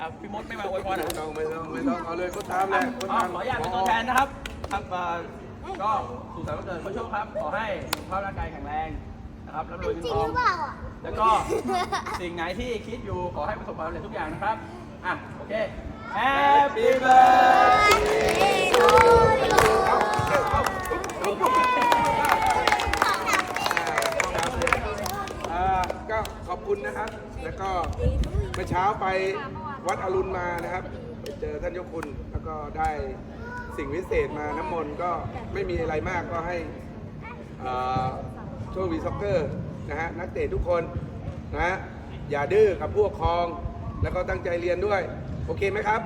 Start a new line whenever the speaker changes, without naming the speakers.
อะพี่มดไม่มาอวยพรนะไม่
ต้องไม่ต้องไม่ต้องเอาเลยก็ตามแหละก็ตามขออนุญาตเป็นตัวแท
นนะครับครับก็สุขสันต์วันเกิดพ่อโชคครับ ขอให้สุขภาพร่างกายแข็งแรงนะครับร่ำรวยเงิจริงทอหงรือเปล่
า
แล้วก็สิ่งไหนที่คิดอยู่ขอให้ประสบความสำเร็จทุกอย่างนะครับอะโอเค Happy birthday
อ่าก็ขอบคุณนะครับ แล้วก็เมื่อเช้าไป วัดอรุณมานะครับไปเจอท่านเจ้าคุณแล้วก็ได้สิ่งวิเศษมาน้ำมนต์ก็ไม่มีอะไรมากก็ให้อ่าโชควีซ็อกเกอร์นะฮะนักเตะทุกคนนะฮะอย่าดื้อกับพวกคอง แล้วก็ตั้งใจเรียนด้วย โอเคไหมครับ